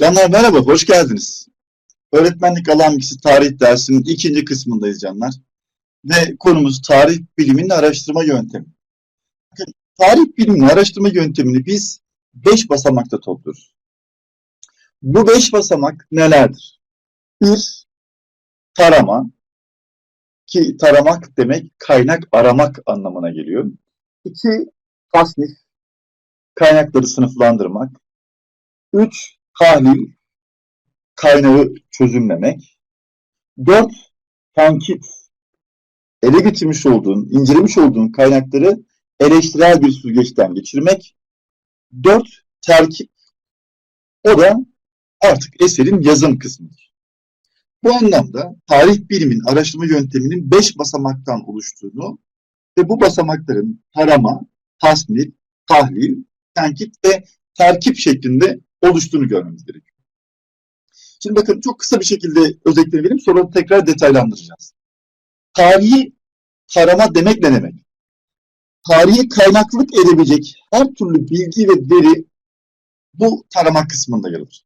Canlar merhaba, hoş geldiniz. Öğretmenlik alan tarih dersinin ikinci kısmındayız canlar. Ve konumuz tarih biliminin araştırma yöntemi. Bakın, tarih biliminin araştırma yöntemini biz beş basamakta topluyoruz. Bu beş basamak nelerdir? Bir, tarama. Ki taramak demek kaynak aramak anlamına geliyor. İki, tasnif. Kaynakları sınıflandırmak. Üç, tahlil, kaynağı çözümlemek. Dört, tenkit, ele getirmiş olduğun, incelemiş olduğun kaynakları eleştirel bir süzgeçten geçirmek. Dört, terkip, o da artık eserin yazım kısmıdır. Bu anlamda tarih bilimin araştırma yönteminin beş basamaktan oluştuğunu ve bu basamakların tarama, tasnif, tahlil, tenkit ve terkip şeklinde oluştuğunu görmemiz gerekiyor. Şimdi bakın çok kısa bir şekilde özetlerini vereyim sonra tekrar detaylandıracağız. Tarihi tarama demek ne demek? Tarihi kaynaklık edebilecek her türlü bilgi ve veri bu tarama kısmında yer alır.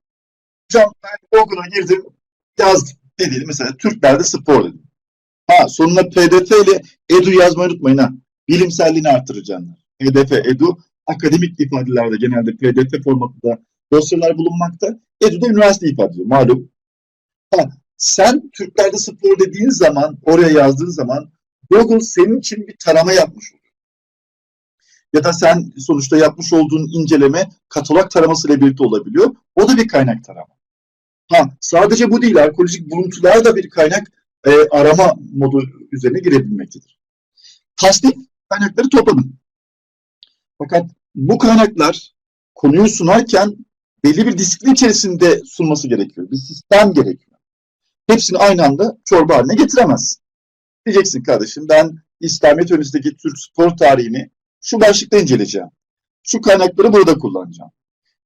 Ben Google'a girdim, yazdım. Ne dedim? Mesela Türklerde spor dedim. Ha sonuna pdf ile edu yazmayı unutmayın ha. Bilimselliğini artıracağınlar. pdf, edu akademik ifadelerde genelde pdf formatında dosyalar bulunmakta. Edu da üniversite ifade ediyor malum. Ha, sen Türklerde spor dediğin zaman, oraya yazdığın zaman Google senin için bir tarama yapmış oluyor. Ya da sen sonuçta yapmış olduğun inceleme katalog taramasıyla birlikte olabiliyor. O da bir kaynak tarama. Ha, sadece bu değil, arkeolojik buluntular da bir kaynak e, arama modu üzerine girebilmektedir. Tasnif kaynakları topladın. Fakat bu kaynaklar konuyu sunarken belli bir disiplin içerisinde sunması gerekiyor. Bir sistem gerekiyor. Hepsini aynı anda çorba haline getiremezsin. Diyeceksin kardeşim ben İslamiyet öncesindeki Türk spor tarihini şu başlıkta inceleyeceğim. Şu kaynakları burada kullanacağım.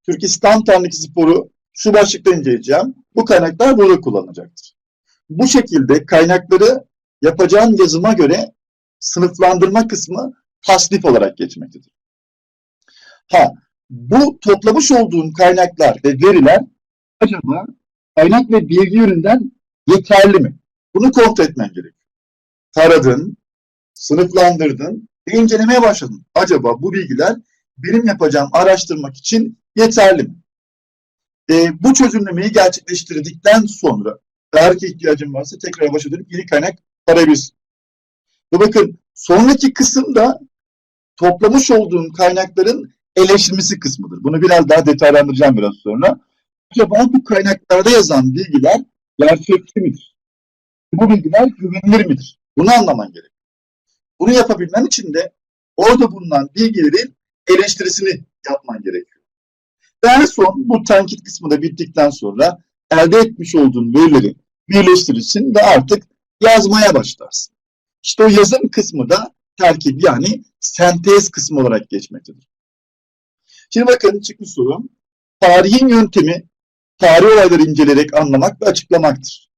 Türk İslam tarihindeki sporu şu başlıkta inceleyeceğim. Bu kaynaklar burada kullanılacaktır. Bu şekilde kaynakları yapacağın yazıma göre sınıflandırma kısmı tasnif olarak geçmektedir. Ha, bu toplamış olduğun kaynaklar ve veriler acaba kaynak ve bilgi yönünden yeterli mi? Bunu kontrol etmen gerekiyor. Taradın, sınıflandırdın ve incelemeye başladın. Acaba bu bilgiler benim yapacağım araştırmak için yeterli mi? E, bu çözümlemeyi gerçekleştirdikten sonra eğer ki ihtiyacın varsa tekrar başa dönüp yeni kaynak arayabilirsin. Ve bakın sonraki kısımda toplamış olduğun kaynakların eleştirmesi kısmıdır. Bunu biraz daha detaylandıracağım biraz sonra. Acaba bu kaynaklarda yazan bilgiler gerçekçi midir? Bu bilgiler güvenilir midir? Bunu anlaman gerek. Bunu yapabilmen için de orada bulunan bilgilerin eleştirisini yapman gerekiyor. Ve en son bu tenkit kısmı da bittikten sonra elde etmiş olduğun verileri birleştirirsin ve artık yazmaya başlarsın. İşte o yazım kısmı da terkip yani sentez kısmı olarak geçmektedir. Şimdi bakın çıkmış soru. Tarihin yöntemi tarih olayları inceleyerek anlamak ve açıklamaktır.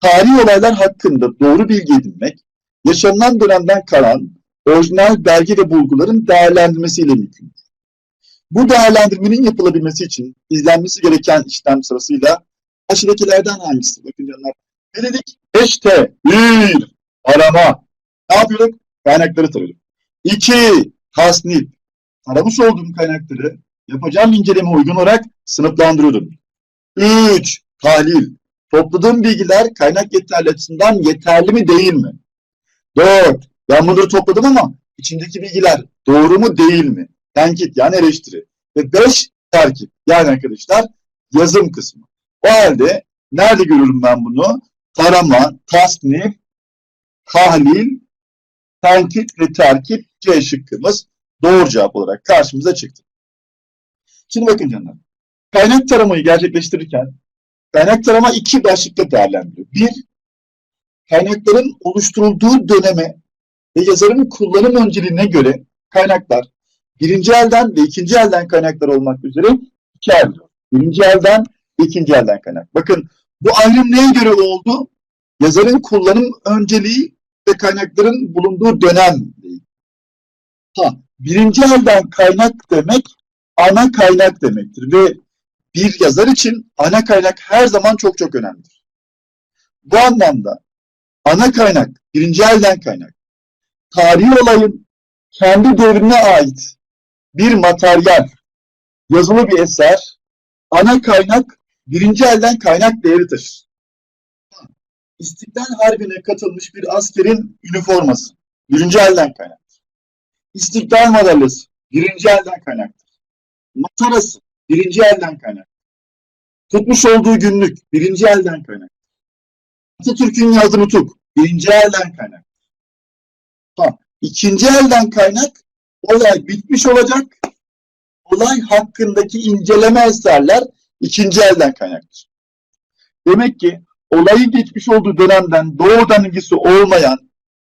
Tarihi olaylar hakkında doğru bilgi edinmek, yaşanılan dönemden kalan orijinal belge ve bulguların değerlendirmesiyle mümkün. Bu değerlendirmenin yapılabilmesi için izlenmesi gereken işlem sırasıyla aşağıdakilerden hangisi? Bakın canlar. Ne dedik? 5T. 1. Arama. Ne yapıyorduk? Kaynakları tarıyorduk. 2. Tasnif aramış olduğum kaynakları yapacağım inceleme uygun olarak sınıflandırıyordum. 3. Tahlil. Topladığım bilgiler kaynak yeterli açısından yeterli mi değil mi? 4. Ben bunları topladım ama içindeki bilgiler doğru mu değil mi? Tenkit yani eleştiri. Ve 5. Terkip. Yani arkadaşlar yazım kısmı. O halde nerede görürüm ben bunu? Tarama, tasnif, tahlil, tenkit ve terkip C şıkkımız doğru cevap olarak karşımıza çıktı. Şimdi bakın canlar. Kaynak taramayı gerçekleştirirken kaynak tarama iki başlıkta değerlendiriyor. Bir, kaynakların oluşturulduğu döneme ve yazarın kullanım önceliğine göre kaynaklar birinci elden ve ikinci elden kaynaklar olmak üzere iki ayrılıyor. Birinci elden ve ikinci elden kaynak. Bakın bu ayrım neye göre oldu? Yazarın kullanım önceliği ve kaynakların bulunduğu dönem. Ha, birinci elden kaynak demek ana kaynak demektir ve bir yazar için ana kaynak her zaman çok çok önemlidir. Bu anlamda ana kaynak, birinci elden kaynak, tarihi olayın kendi devrine ait bir materyal, yazılı bir eser, ana kaynak, birinci elden kaynak değeri taşır. İstiklal Harbi'ne katılmış bir askerin üniforması, birinci elden kaynaktır. İstiklal madalyası, birinci elden kaynaktır. Matarası, birinci elden kaynak. Tutmuş olduğu günlük, birinci elden kaynak. Atatürk'ün yazdığı nutuk, birinci elden kaynak. Ha, ikinci elden kaynak, olay bitmiş olacak, olay hakkındaki inceleme eserler ikinci elden kaynaktır. Demek ki olayın geçmiş olduğu dönemden doğrudan ilgisi olmayan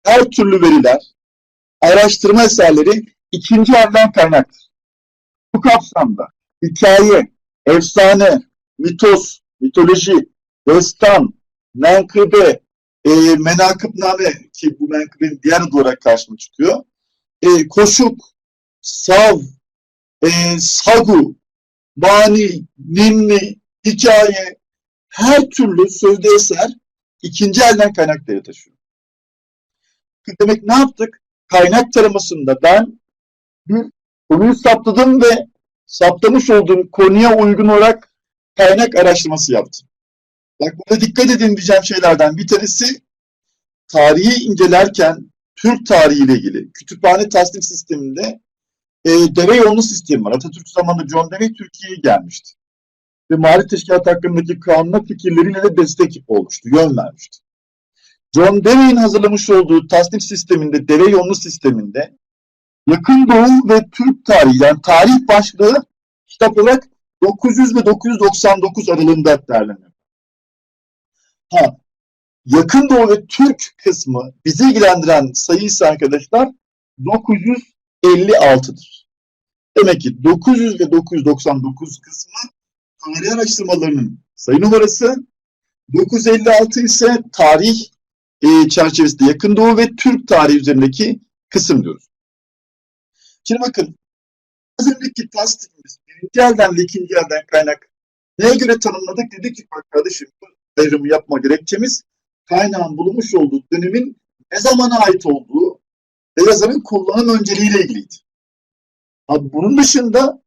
her türlü veriler, araştırma eserleri ikinci elden kaynaktır. Bu kapsamda hikaye, efsane, mitos, mitoloji, destan, menkıbe, e, menakıbname ki bu menkıbenin diğer adı olarak karşıma çıkıyor. E, koşuk, sav, e, sagu, mani, ninni, hikaye, her türlü sözde eser ikinci elden kaynak değeri taşıyor. Demek ne yaptık? Kaynak taramasında ben bir konuyu saptadım ve saptamış olduğum konuya uygun olarak kaynak araştırması yaptım. Bak burada dikkat edin şeylerden bir tanesi tarihi incelerken Türk tarihiyle ilgili kütüphane tasnif sisteminde e, deve yolunu sistemi var. Atatürk zamanında John Dewey Türkiye'ye gelmişti. Ve mali teşkilat hakkındaki kanuna fikirleriyle de destek olmuştu, yön vermişti. John Dewey'in hazırlamış olduğu tasnif sisteminde, deve yolunu sisteminde Yakın Doğu ve Türk tarihi yani tarih başlığı kitap olarak 900 ve 999 aralığında değerleniyor. Ha, Yakın Doğu ve Türk kısmı bizi ilgilendiren sayı ise arkadaşlar 956'dır. Demek ki 900 ve 999 kısmı tarih araştırmalarının sayı numarası, 956 ise tarih e, çerçevesinde Yakın Doğu ve Türk tarihi üzerindeki kısım diyoruz. Şimdi bakın az önceki tasdikimiz birinci elden ve ikinci kaynak neye göre tanımladık? Dedik ki bak kardeşim bu ayrımı yapma gerekçemiz kaynağın bulunmuş olduğu dönemin ne zamana ait olduğu ve yazarın kullanım önceliğiyle ilgiliydi. Abi bunun dışında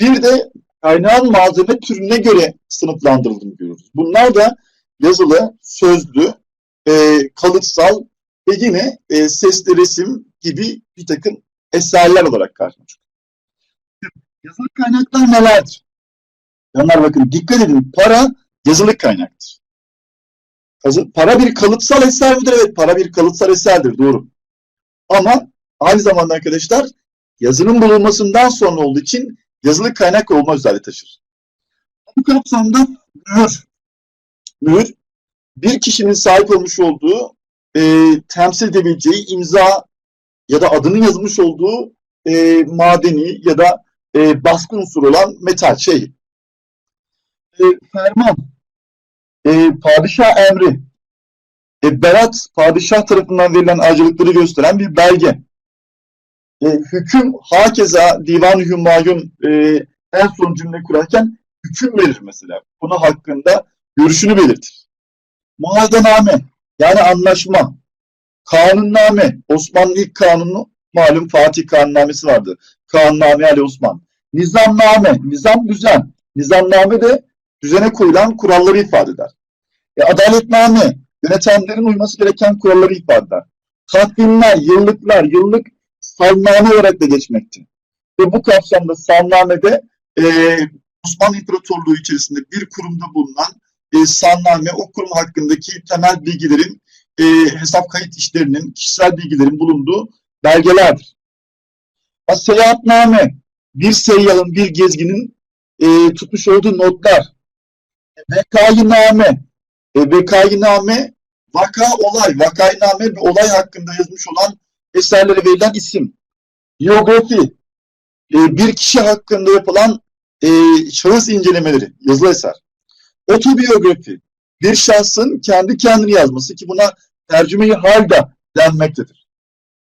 bir de kaynağın malzeme türüne göre sınıflandırıldığını görüyoruz. Bunlar da yazılı, sözlü, e, kalıtsal ve yine e, sesli resim gibi bir takım eserler olarak karşıma çıkıyor. Yazılı kaynaklar nelerdir? Onlar bakın dikkat edin para yazılı kaynaktır. Para bir kalıtsal eser midir? Evet para bir kalıtsal eserdir doğru. Ama aynı zamanda arkadaşlar yazının bulunmasından sonra olduğu için yazılı kaynak olma özelliği taşır. Bu kapsamda mühür. Mühür bir kişinin sahip olmuş olduğu e, temsil edebileceği imza ya da adının yazılmış olduğu e, madeni ya da e, baskı unsuru olan metal şey. E, ferman, e, padişah emri, e, berat padişah tarafından verilen ayrıcalıkları gösteren bir belge. E, hüküm hakeza divan-ı hümayun e, en son cümle kurarken hüküm verir mesela. Konu hakkında görüşünü belirtir. Muhadename yani anlaşma. Kanunname, Osmanlı ilk kanunu malum Fatih Kanunnamesi vardı. Kanunname Ali Osman. Nizamname, nizam düzen. Nizamname de düzene koyulan kuralları ifade eder. E, adaletname, yönetenlerin uyması gereken kuralları ifade eder. Takvimler, yıllıklar, yıllık salname olarak da geçmekte. Ve bu kapsamda salnamede e, Osmanlı İmparatorluğu içerisinde bir kurumda bulunan e, salname, o kurum hakkındaki temel bilgilerin e, hesap kayıt işlerinin, kişisel bilgilerin bulunduğu belgelerdir. Seyahatname, bir seyyahın, bir gezginin e, tutmuş olduğu notlar. Vekainame, e, vekainame, vaka olay, vakainame bir olay hakkında yazmış olan eserlere verilen isim. Biyografi, e, bir kişi hakkında yapılan e, şahıs incelemeleri, yazılı eser. Otobiyografi, bir şahsın kendi kendini yazması ki buna tercüme-i hal da denmektedir.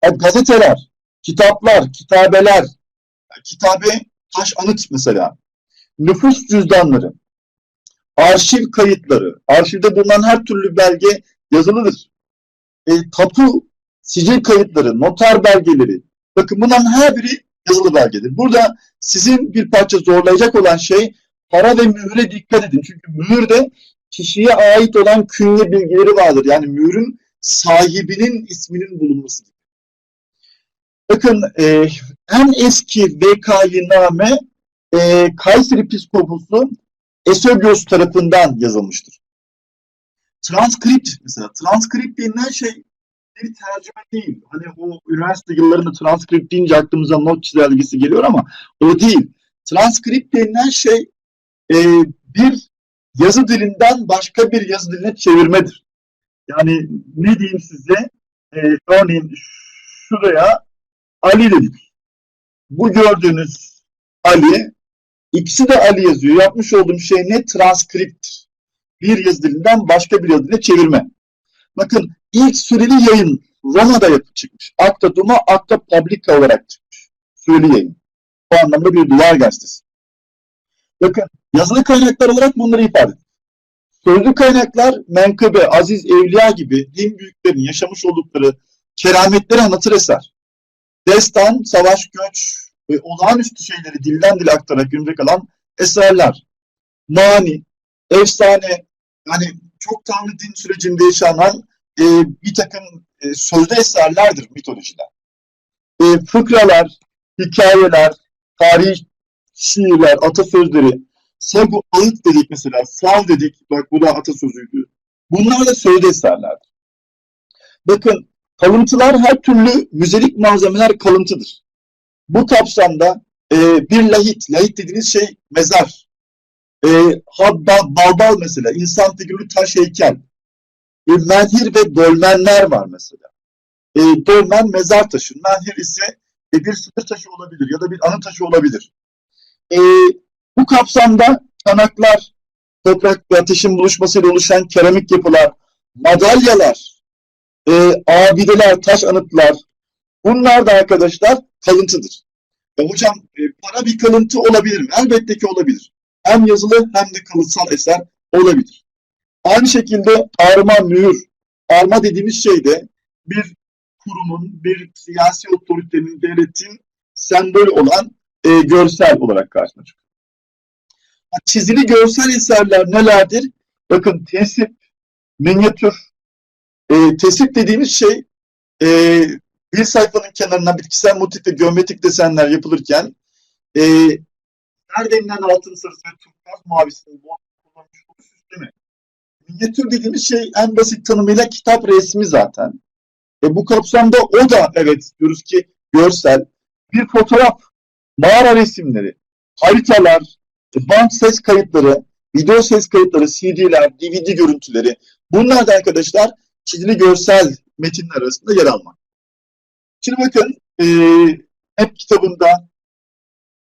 Yani gazeteler, kitaplar, kitabeler, kitabe taş anıt mesela. nüfus cüzdanları, arşiv kayıtları, arşivde bulunan her türlü belge yazılıdır. E, tapu, sicil kayıtları, noter belgeleri, bakın bunların her biri yazılı belgedir. Burada sizin bir parça zorlayacak olan şey para ve mühüre dikkat edin. Çünkü mühürde kişiye ait olan künye bilgileri vardır. Yani mühürün sahibinin isminin bulunması. Bakın e, en eski vekainame e, Kayseri Piskoposu Esogyos tarafından yazılmıştır. Transkript mesela. Transkript denilen şey bir tercüme değil. Hani o üniversite yıllarında transkript deyince aklımıza not çizelgesi geliyor ama o değil. Transkript denilen şey e, bir yazı dilinden başka bir yazı diline çevirmedir. Yani ne diyeyim size? E, örneğin şuraya Ali dedik. Bu gördüğünüz Ali, ikisi de Ali yazıyor. Yapmış olduğum şey ne? Transkripttir. Bir yazı dilinden başka bir yazı diline çevirme. Bakın ilk süreli yayın Roma'da yapıp çıkmış. Acta Duma, Acta Publica olarak çıkmış. Süreli yayın. Bu anlamda bir duvar gazetesi. Bakın yazılı kaynaklar olarak bunları ifade ediyor. Sözlü kaynaklar menkıbe, aziz, evliya gibi din büyüklerinin yaşamış oldukları kerametleri anlatır eser. Destan, savaş, göç ve olağanüstü şeyleri dilden dile aktararak günümüze kalan eserler. Mani, efsane, yani çok tanrı din sürecinde yaşanan e, bir takım e, sözlü eserlerdir mitolojiden. E, fıkralar, hikayeler, tarih, şiirler, atasözleri, sagu ağıt dedik mesela, sal dedik, bak bu da atasözüydü. Bunlar da sözlü eserlerdir. Bakın kalıntılar her türlü müzelik malzemeler kalıntıdır. Bu kapsamda e, bir lahit, lahit dediğiniz şey mezar. E, habba, balbal mesela, insan figürlü taş heykel. E, menhir ve dolmenler var mesela. E, dolmen mezar taşı, menhir ise e, bir sınır taşı olabilir ya da bir anı taşı olabilir. E, bu kapsamda çanaklar, toprak ve ateşin buluşmasıyla oluşan keramik yapılar, madalyalar, e, abideler, taş anıtlar bunlar da arkadaşlar kalıntıdır. E, hocam e, para bir kalıntı olabilir mi? Elbette ki olabilir. Hem yazılı hem de kalıtsal eser olabilir. Aynı şekilde arma, mühür. Arma dediğimiz şey de bir kurumun, bir siyasi otoritenin, devletin sembolü olan e, görsel olarak karşına çıkıyor. Çizili görsel eserler nelerdir? Bakın tesip, minyatür. E, tesip dediğimiz şey e, bir sayfanın kenarına bitkisel motif ve geometrik desenler yapılırken e, Erdem'den altın sarısı ve turkuaz mavisini kullanmış bu sistemi. Minyatür dediğimiz şey en basit tanımıyla kitap resmi zaten. E, bu kapsamda o da evet diyoruz ki görsel bir fotoğraf, mağara resimleri, haritalar, band ses kayıtları, video ses kayıtları, CD'ler, DVD görüntüleri bunlar da arkadaşlar çizili görsel metinler arasında yer almak. Şimdi bakın e, hep kitabında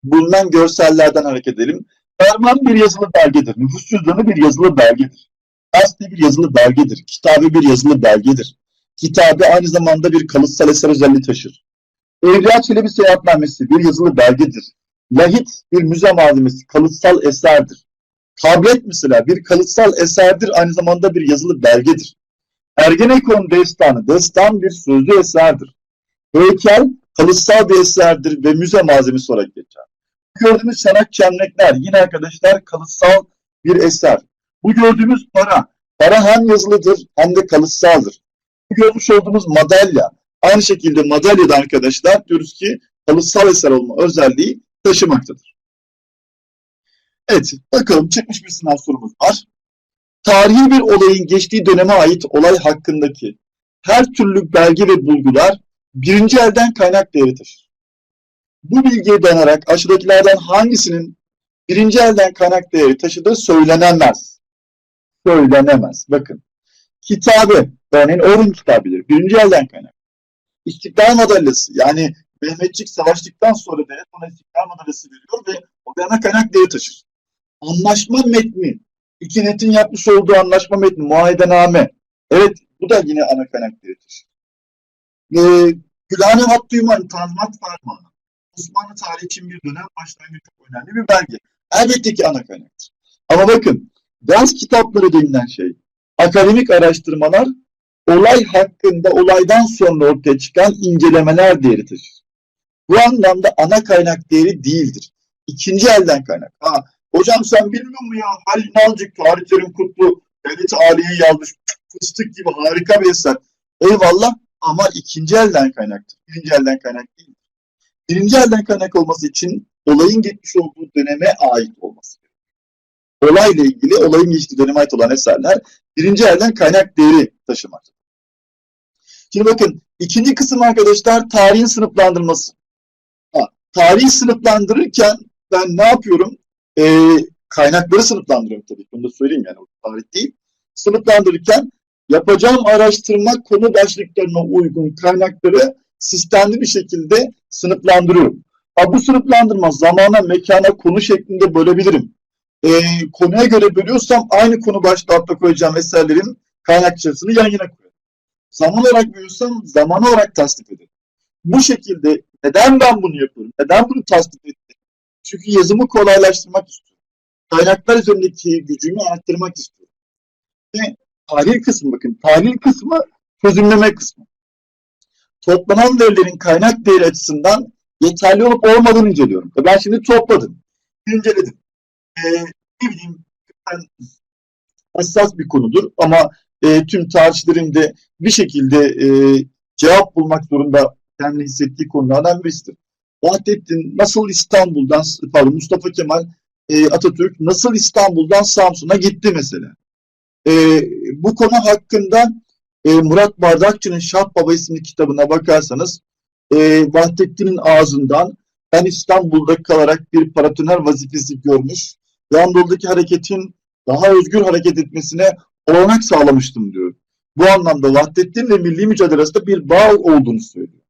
bulunan görsellerden hareket edelim. Ferman bir yazılı belgedir. Nüfus cüzdanı bir yazılı belgedir. Gazete bir yazılı belgedir. Kitabı bir yazılı belgedir. Kitabı aynı zamanda bir kalıtsal eser özelliği taşır. Evliya Çelebi seyahatnamesi bir yazılı belgedir. Lahit bir müze malzemesi, kalıtsal eserdir. Tablet mesela bir kalıtsal eserdir, aynı zamanda bir yazılı belgedir. Ergenekon destanı, destan bir sözlü eserdir. Heykel kalıtsal bir eserdir ve müze malzemesi olarak geçer. Gördüğümüz çanak çemlekler yine arkadaşlar kalıtsal bir eser. Bu gördüğümüz para, para hem yazılıdır hem de kalıtsaldır. Bu görmüş olduğumuz madalya, aynı şekilde madalya da arkadaşlar diyoruz ki kalıtsal eser olma özelliği taşımaktadır. Evet, bakalım çıkmış bir sınav sorumuz var. Tarihi bir olayın geçtiği döneme ait olay hakkındaki her türlü belge ve bulgular birinci elden kaynak değeri taşır. Bu bilgiye dayanarak aşağıdakilerden hangisinin birinci elden kaynak değeri taşıdığı söylenemez. Söylenemez. Bakın. Kitabı, örneğin Orhun kitabidir. Birinci elden kaynak. İstiklal madalyası, yani Mehmetçik savaştıktan sonra devlet ona istiklal madalyası veriyor ve o bir ana taşır. Anlaşma metni, iki netin yapmış olduğu anlaşma metni, muayedename. Evet, bu da yine ana kaynak değeri taşır. Ee, Gülhane Hattıyman, Tanzimat Fermanı. Osmanlı tarihi için bir dönem başlangıç çok önemli bir belge. Elbette ki ana kaynaktır. Ama bakın ders kitapları denilen şey akademik araştırmalar olay hakkında olaydan sonra ortaya çıkan incelemeler değeri taşır. Bu anlamda ana kaynak değeri değildir. İkinci elden kaynak. Ha, hocam sen bilmiyor musun ya Halil Nalcık, Tarih Kutlu, Devlet Ali'yi yazmış fıstık gibi harika bir eser. Eyvallah ama ikinci elden kaynaktır. Birinci elden kaynak değil. Birinci elden kaynak olması için olayın geçmiş olduğu döneme ait olması gerekiyor. Olayla ilgili olayın döneme ait olan eserler birinci elden kaynak değeri taşımaktadır. Şimdi bakın ikinci kısım arkadaşlar tarihin sınıflandırması. Ha, tarihi sınıflandırırken ben ne yapıyorum? Ee, kaynakları sınıflandırıyorum tabii. Onu da söyleyeyim yani. Tarih değil. Sınıflandırırken yapacağım araştırma konu başlıklarına uygun kaynakları sistemli bir şekilde sınıflandırıyorum. Ha, bu sınıflandırma zamana, mekana, konu şeklinde bölebilirim. Ee, konuya göre bölüyorsam aynı konu başlığı altta koyacağım eserlerin kaynakçasını yan yana koyarım. Zaman olarak bölüyorsam zaman olarak tasnif ederim. Bu şekilde neden ben bunu yapıyorum? Neden bunu tasnif ettim? Çünkü yazımı kolaylaştırmak istiyorum. Kaynaklar üzerindeki gücümü arttırmak istiyorum. Ve tahlil kısmı bakın. Tahlil kısmı çözümleme kısmı. Toplanan verilerin kaynak değeri açısından yeterli olup olmadığını inceliyorum. E ben şimdi topladım. inceledim. Ee, ne bileyim ben hassas bir konudur ama e, tüm tarihçilerin de bir şekilde e, cevap bulmak zorunda kendini hissettiği konulardan birisidir. Vahdettin nasıl İstanbul'dan, pardon Mustafa Kemal e, Atatürk nasıl İstanbul'dan Samsun'a gitti mesela. E, bu konu hakkında e, Murat Bardakçı'nın Şah Baba isimli kitabına bakarsanız e, Vahdettin'in ağzından ben İstanbul'da kalarak bir paratoner vazifesi görmüş Anadolu'daki hareketin daha özgür hareket etmesine olanak sağlamıştım diyor. Bu anlamda Vahdettin ve milli mücadele bir bağ olduğunu söylüyor.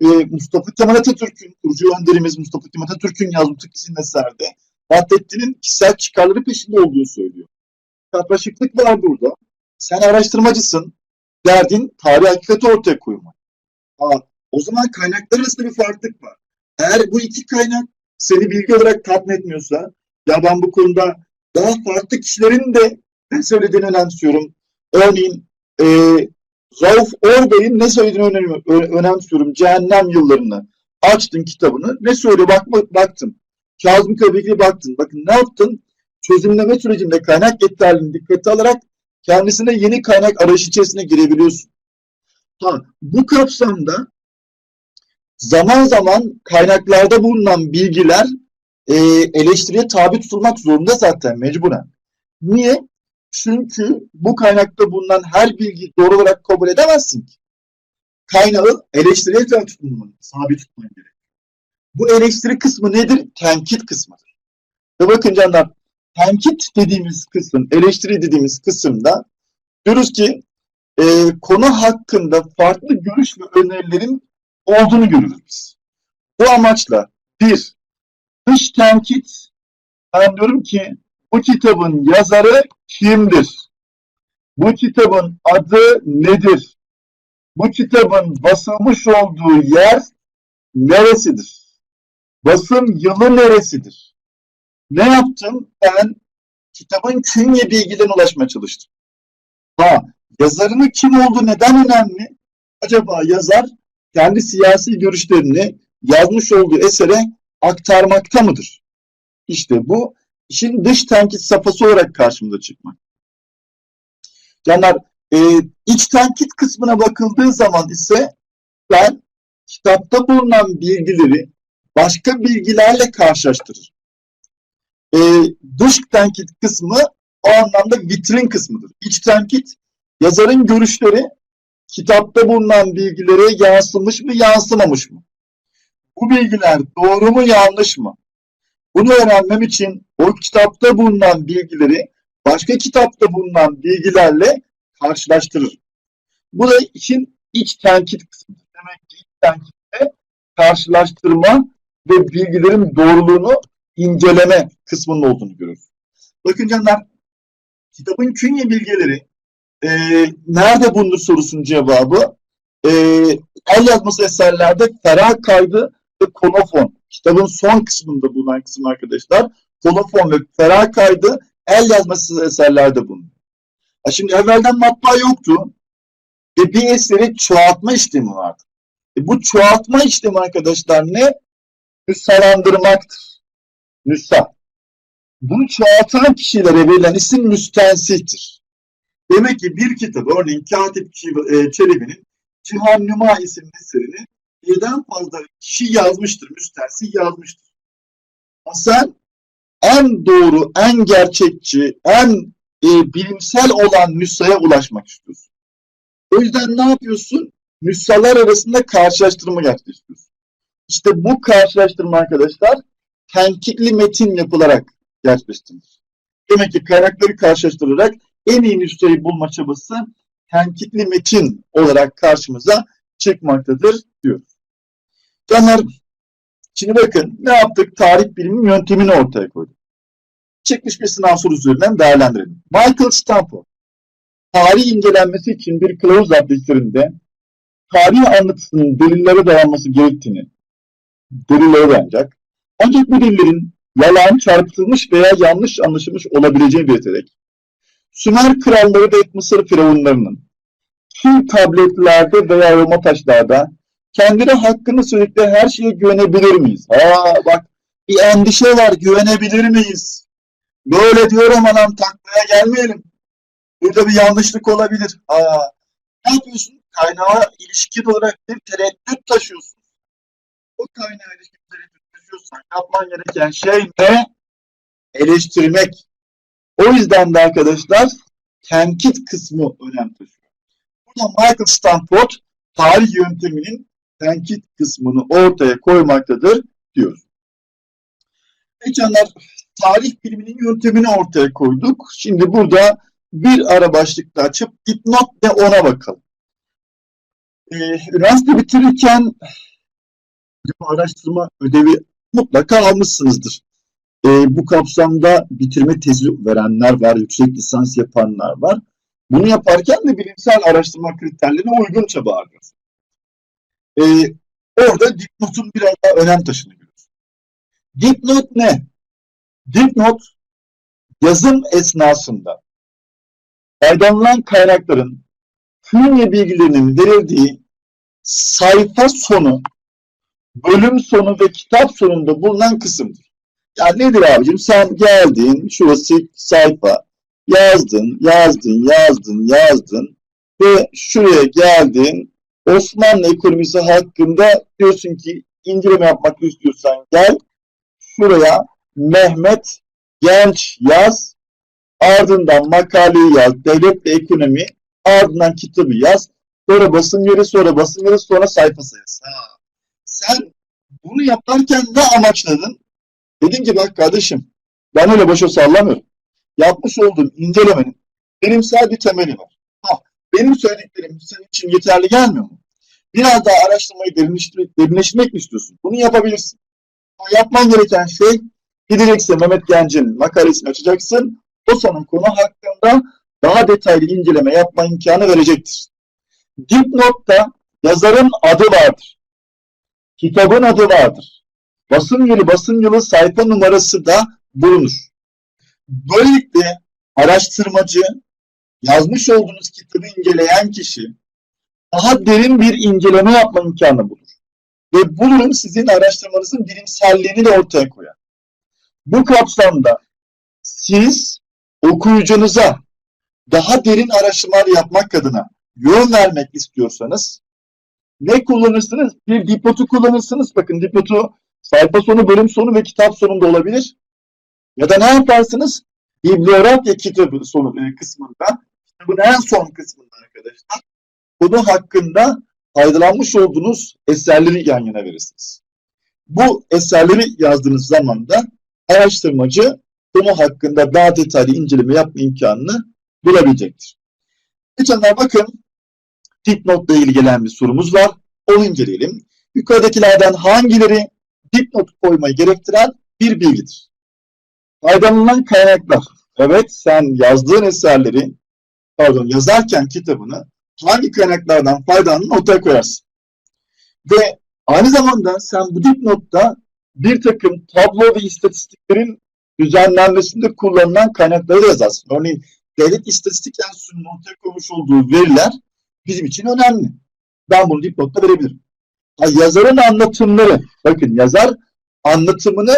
Ee, Mustafa Kemal Atatürk'ün, kurucu önderimiz Mustafa Kemal Atatürk'ün yazdığı isimli eserde Vahdettin'in kişisel çıkarları peşinde olduğunu söylüyor. Çapraşıklık var burada. Sen araştırmacısın. Derdin tarih hakikati ortaya koymak. O zaman kaynaklar arasında bir farklılık var. Eğer bu iki kaynak seni bilgi olarak tatmin etmiyorsa ya ben bu konuda daha farklı kişilerin de söylediğini önemsiyorum. Örneğin e, Rauf Orbey'in ne söylediğini önem, önemsiyorum. Cehennem yıllarını. Açtın kitabını. Ne söylüyor bakma, baktım. Kazım Köbek'e baktın. Bakın ne yaptın? Çözümleme sürecinde kaynak yeterliliğini dikkate alarak kendisine yeni kaynak arayışı içerisine girebiliyorsun. Ha, bu kapsamda zaman zaman kaynaklarda bulunan bilgiler e, eleştiriye tabi tutulmak zorunda zaten mecburen. Niye? Çünkü bu kaynakta bulunan her bilgiyi doğru olarak kabul edemezsin ki. Kaynağı eleştiriye tabi tutulman, sabit tutman gerekiyor. Bu eleştiri kısmı nedir? Tenkit kısmıdır. Ve bakın canlar, tenkit dediğimiz kısım, eleştiri dediğimiz kısımda diyoruz ki e, konu hakkında farklı görüş ve önerilerin olduğunu görürüz. Bu amaçla bir, dış tenkit, ben diyorum ki bu kitabın yazarı kimdir? Bu kitabın adı nedir? Bu kitabın basılmış olduğu yer neresidir? Basım yılı neresidir? Ne yaptım? Ben kitabın künye bilgilerine ulaşmaya çalıştım. Ha, yazarının kim olduğu neden önemli? Acaba yazar kendi siyasi görüşlerini yazmış olduğu esere aktarmakta mıdır? İşte bu işin dış tenkit safhası olarak karşımıza çıkmak. Canlar e, iç tenkit kısmına bakıldığı zaman ise ben kitapta bulunan bilgileri başka bilgilerle karşılaştırır. E, dış tenkit kısmı o anlamda vitrin kısmıdır. İç tenkit yazarın görüşleri kitapta bulunan bilgilere yansımış mı yansımamış mı? Bu bilgiler doğru mu yanlış mı? Bunu öğrenmem için o kitapta bulunan bilgileri başka kitapta bulunan bilgilerle karşılaştırırım. Bu da işin iç tenkit kısmı. Demek ki iç tenkitte karşılaştırma ve bilgilerin doğruluğunu inceleme kısmının olduğunu görürüz. Bakın canlar, kitabın künye bilgileri e, nerede bulunur sorusunun cevabı e, el yazması eserlerde ferah kaydı ve konofon. Kitabın son kısmında bulunan kısım arkadaşlar kolofon ve ferah kaydı el yazması eserlerde bulunuyor. Ha Şimdi evvelden matbaa yoktu. Ve bir eseri çoğaltma işlemi vardı. E bu çoğaltma işlemi arkadaşlar ne? Nüshalandırmaktır. Nüsha. Bunu çoğaltan kişilere verilen isim müstensihtir. Demek ki bir kitap, örneğin Katip e, Çelebi'nin Cihan Nüma isimli eserini birden fazla kişi yazmıştır, müstensih yazmıştır. Ama sen en doğru, en gerçekçi, en e, bilimsel olan nüshaya ulaşmak istiyorsun. O yüzden ne yapıyorsun? Nüshalar arasında karşılaştırma gerçekleştiriyorsun. İşte bu karşılaştırma arkadaşlar tenkitli metin yapılarak gerçekleştirilir. Demek ki kaynakları karşılaştırarak en iyi nüshayı bulma çabası tenkitli metin olarak karşımıza çıkmaktadır diyoruz. Canlar şimdi bakın ne yaptık? Tarih biliminin yöntemini ortaya koyduk. Çıkmış bir sınav sorusu üzerinden değerlendirelim. Michael Stanford tarih incelenmesi için bir kılavuz adlı eserinde tarih anlatısının delillere dayanması gerektiğini delillere dayanacak. Ancak bu delillerin yalan, çarpıtılmış veya yanlış anlaşılmış olabileceğini belirterek Sümer kralları ve Mısır firavunlarının tüm tabletlerde veya Roma taşlarda kendileri hakkında söyledikleri her şeye güvenebilir miyiz? Aa bak bir endişe var güvenebilir miyiz? Böyle diyorum anam taklaya gelmeyelim. Burada bir yanlışlık olabilir. Aa, ne yapıyorsun? Kaynağa ilişkin olarak bir tereddüt taşıyorsun. O kaynağa ilişkin tereddüt taşıyorsan yapman gereken şey ne? Eleştirmek. O yüzden de arkadaşlar tenkit kısmı önem taşıyor. Burada Michael Stanford tarih yönteminin tenkit kısmını ortaya koymaktadır diyoruz. Geçenler tarih biliminin yöntemini ortaya koyduk. Şimdi burada bir ara başlıkta açıp dipnot ve ona bakalım. Ee, üniversite bitirirken bir araştırma ödevi mutlaka almışsınızdır. Ee, bu kapsamda bitirme tezi verenler var, yüksek lisans yapanlar var. Bunu yaparken de bilimsel araştırma kriterlerine uygun çaba harcıyoruz. Ee, orada dipnotun biraz daha önem taşını görüyoruz. Dipnot ne? Dipnot yazım esnasında faydalanılan kaynakların künye bilgilerinin verildiği sayfa sonu, bölüm sonu ve kitap sonunda bulunan kısımdır. Yani nedir abicim? Sen geldin, şurası sayfa, yazdın, yazdın, yazdın, yazdın ve şuraya geldin. Osmanlı ekonomisi hakkında diyorsun ki inceleme yapmak istiyorsan gel. Şuraya Mehmet Genç yaz. Ardından makaleyi yaz. Devlet ve ekonomi. Ardından kitabı yaz. Sonra basın yeri, sonra basın yeri, sonra sayfa sayısı. Ha. Sen bunu yaparken ne amaçladın? Dedin ki bak kardeşim ben öyle boşa sallamıyorum. Yapmış olduğum incelemenin bilimsel bir temeli var. Benim söylediklerim senin için yeterli gelmiyor mu? Biraz daha araştırmayı derinleştirmek, derinleştirmek mi istiyorsun? Bunu yapabilirsin. Ama yapman gereken şey gideceksin Mehmet Genç'in makalesini açacaksın. O sana konu hakkında daha detaylı inceleme yapma imkanı verecektir. Dipnotta yazarın adı vardır. Kitabın adı vardır. Basın yılı, basın yılı sayfa numarası da bulunur. Böylelikle araştırmacı yazmış olduğunuz kitabı inceleyen kişi daha derin bir inceleme yapma imkanı bulur. Ve bu durum sizin araştırmanızın bilimselliğini de ortaya koyar. Bu kapsamda siz okuyucunuza daha derin araştırmalar yapmak adına yön vermek istiyorsanız ne kullanırsınız? Bir dipnotu kullanırsınız. Bakın dipnotu sayfa sonu, bölüm sonu ve kitap sonunda olabilir. Ya da ne yaparsınız? Bibliografya kitabı sonu e, kısmında, kitabın en son kısmında arkadaşlar, konu hakkında faydalanmış olduğunuz eserleri yan yana verirsiniz. Bu eserleri yazdığınız zaman da araştırmacı konu hakkında daha detaylı inceleme yapma imkanını bulabilecektir. Geçenler bakın dipnotla ilgili gelen bir sorumuz var. Onu inceleyelim. Yukarıdakilerden hangileri dipnot koymayı gerektiren bir bilgidir? Faydalanılan kaynaklar. Evet sen yazdığın eserleri pardon yazarken kitabını hangi kaynaklardan faydalandığını ortaya koyarsın. Ve aynı zamanda sen bu dipnotta bir takım tablo ve istatistiklerin düzenlenmesinde kullanılan kaynakları da yazarsın. Örneğin devlet istatistik enstitüsünün ortaya koymuş olduğu veriler bizim için önemli. Ben bunu dipnotta verebilirim. Ha, yazarın anlatımları, bakın yazar anlatımını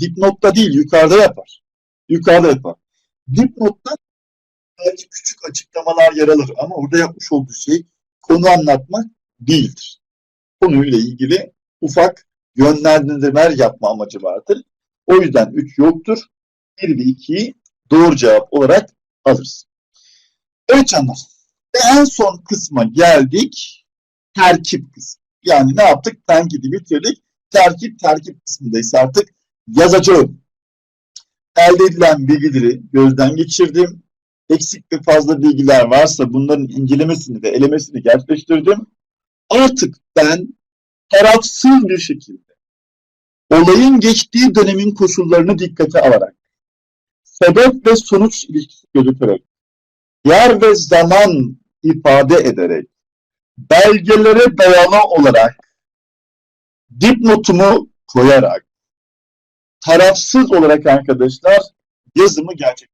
dipnotta değil yukarıda yapar. Yukarıda yapar. Dipnotta belki küçük açıklamalar yer alır ama orada yapmış olduğu şey konu anlatmak değildir. Konuyla ilgili ufak yönlendirmeler yapma amacı vardır. O yüzden 3 yoktur. 1 ve 2'yi doğru cevap olarak alırız. Evet canlar. Ve en son kısma geldik. Terkip kısmı. Yani ne yaptık? Tenkidi bitirdik. Terkip, terkip kısmındayız artık. Yazacağım. Elde edilen bilgileri gözden geçirdim. Eksik ve fazla bilgiler varsa bunların incelemesini ve elemesini gerçekleştirdim. Artık ben tarafsız bir şekilde olayın geçtiği dönemin koşullarını dikkate alarak sebep ve sonuç ilişkisi gözeterek yer ve zaman ifade ederek belgelere dayalı olarak dipnotumu koyarak tarafsız olarak arkadaşlar yazımı gerçekleştirdim.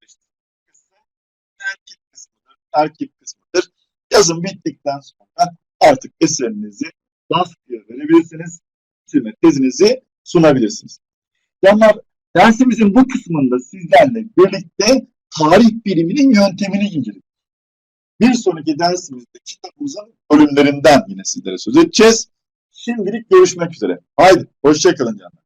Terkip kısmıdır. Yazım bittikten sonra artık eserinizi baskıya verebilirsiniz. Bitirme tezinizi sunabilirsiniz. Canlar dersimizin bu kısmında sizlerle birlikte tarih biliminin yöntemini inceledik. Bir sonraki dersimizde kitabımızın bölümlerinden yine sizlere söz edeceğiz. Şimdilik görüşmek üzere. Haydi hoşçakalın canlar.